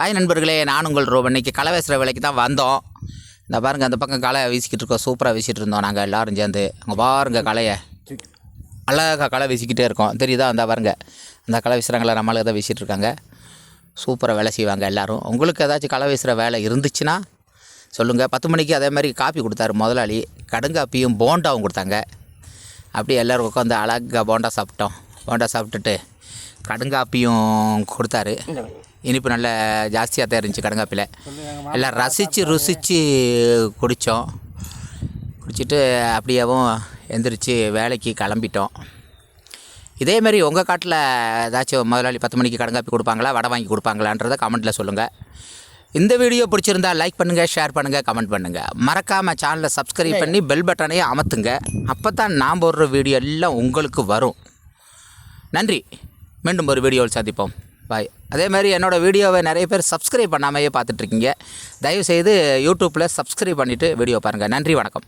Hi நண்பர்களே நான் உங்கள் ரூபா இன்னைக்கு களை வேசுகிற வேலைக்கு தான் வந்தோம். இந்த பாருங்கள் அந்த பக்கம் களை வீசிக்கிட்டு இருக்கோம். சூப்பராக வீசிகிட்டு இருந்தோம் நாங்கள் எல்லோரும் சேர்ந்து. அங்கே பாருங்கள் களையை. அழகாக களை வீசிக்கிட்டே இருக்கோம். தெரியுதா? அந்த பாருங்க. அந்த களை வீசுகிறாங்களா நம்மளுக்கு தான் வீசிகிட்டு இருக்காங்க. சூப்பராக வேலை செய்வாங்க எல்லோரும். உங்களுக்கு ஏதாச்சும் களை வீசுகிற வேலை இருந்துச்சுன்னா சொல்லுங்கள் பத்து மணிக்கு அதே மாதிரி காப்பி கொடுத்தாரு முதலாளி. கடுங்காப்பியும் போண்டாவும் கொடுத்தாங்க. அப்படியே எல்லோரும் உட்காந்து அழகாக போண்டா சாப்பிட்டோம். போண்டா சாப்பிட்டுட்டு கடுங்காப்பியும் கொடுத்தாரு. இனிப்பு நல்ல ஜாஸ்தியாக தான் இருந்துச்சு கடுங்காப்பியில் எல்லாம் ரசித்து ருசித்து குடித்தோம் குடிச்சிட்டு அப்படியேவும் எந்திரிச்சு வேலைக்கு கிளம்பிட்டோம். இதே மாதிரி உங்கள் காட்டில் ஏதாச்சும் முதலாளி பத்து மணிக்கு கடுங்காப்பி கொடுப்பாங்களா? வடை வாங்கி கொடுப்பாங்களான்றதை கமெண்ட்டில் சொல்லுங்கள் இந்த வீடியோ பிடிச்சிருந்தா லைக் பண்ணுங்கள் ஷேர் பண்ணுங்கள் கமெண்ட் பண்ணுங்கள் மறக்காமல் சேனலை சப்ஸ்கிரைப் பண்ணி பெல் பட்டனையும் அமர்த்துங்க அப்போ தான் நான் போடுற வீடியோ எல்லாம் உங்களுக்கு வரும். நன்றி. மீண்டும் ஒரு வீடியோவில் சந்திப்போம். பாய் அதே மாதிரி என்னோடய வீடியோவை நிறைய பேர் சப்ஸ்கிரைப் பண்ணாமையே பார்த்துட்ருக்கீங்க தயவுசெய்து யூடியூப்பில் சப்ஸ்கிரைப் பண்ணிவிட்டு வீடியோ பாருங்கள் நன்றி வணக்கம்.